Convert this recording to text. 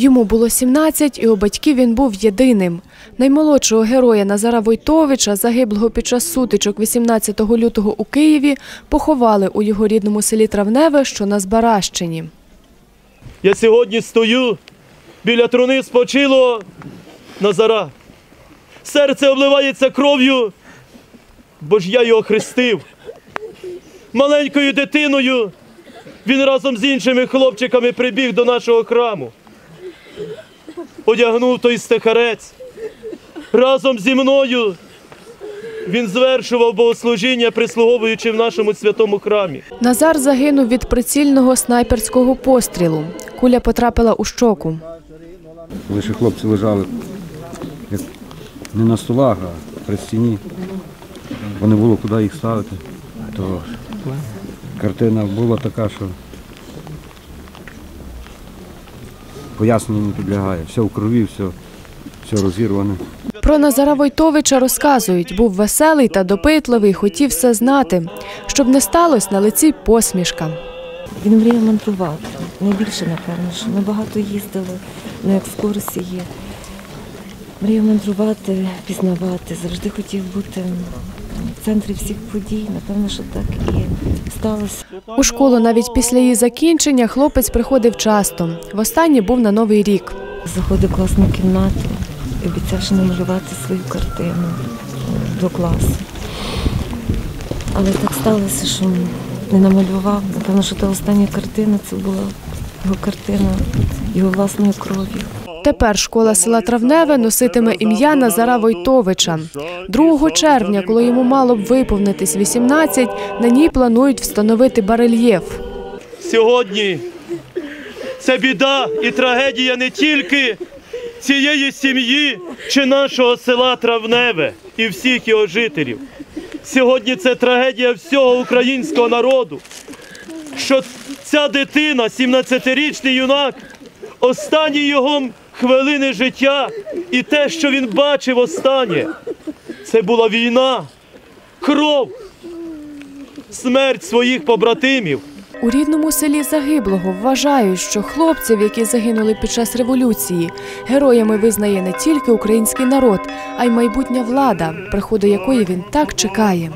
Йому було 17, і у батьків він був єдиним. Наймолодшого героя Назара Войтовича, загиблого під час сутичок 18 лютого у Києві, поховали у його рідному селі Травневе, що на Збаращині. Я сьогодні стою біля труни спочило. Назара. Серце обливається кров'ю, бо ж я його хрестив. Маленькою дитиною він разом з іншими хлопчиками прибіг до нашого храму. Одягнув той стихарець. Разом зі мною він звершував богослужіння, прислуговуючи в нашому святому храмі. Назар загинув від прицільного снайперського пострілу. Куля потрапила у щоку. Лише хлопці лежали як не на столах, а при стіні. Бо не було куди їх ставити. То картина була така, що поясненню не підлягає. Все в крові, все, все розірване. Про Назара Войтовича розказують, був веселий та допитливий, хотів все знати. Щоб не сталося, на лиці посмішка. Він мріяв мандрувати. Найбільше, напевно, що ми багато їздили на екскурсії. Мріяв мандрувати, пізнавати, завжди хотів бути центрі всіх подій. Напевно, що так і сталося. У школу навіть після її закінчення хлопець приходив часто. Востаннє був на Новий рік. Заходив в класну кімнату і обіцяв ще намалювати свою картину до класу. Але так сталося, що не намалював. Напевно, що та остання картина це була його картина його власною кров'ю. Тепер школа села Травневе носитиме ім'я Назара Войтовича. 2 червня, коли йому мало б виповнитись 18, на ній планують встановити барельєф. Сьогодні це біда і трагедія не тільки цієї сім'ї чи нашого села Травневе і всіх його жителів. Сьогодні це трагедія всього українського народу, що ця дитина, 17-річний юнак, останні його хвилини життя і те, що він бачив останнє, це була війна, кров, смерть своїх побратимів. У рідному селі загиблого вважають, що хлопців, які загинули під час революції, героями визнає не тільки український народ, а й майбутня влада, приходу якої він так чекає.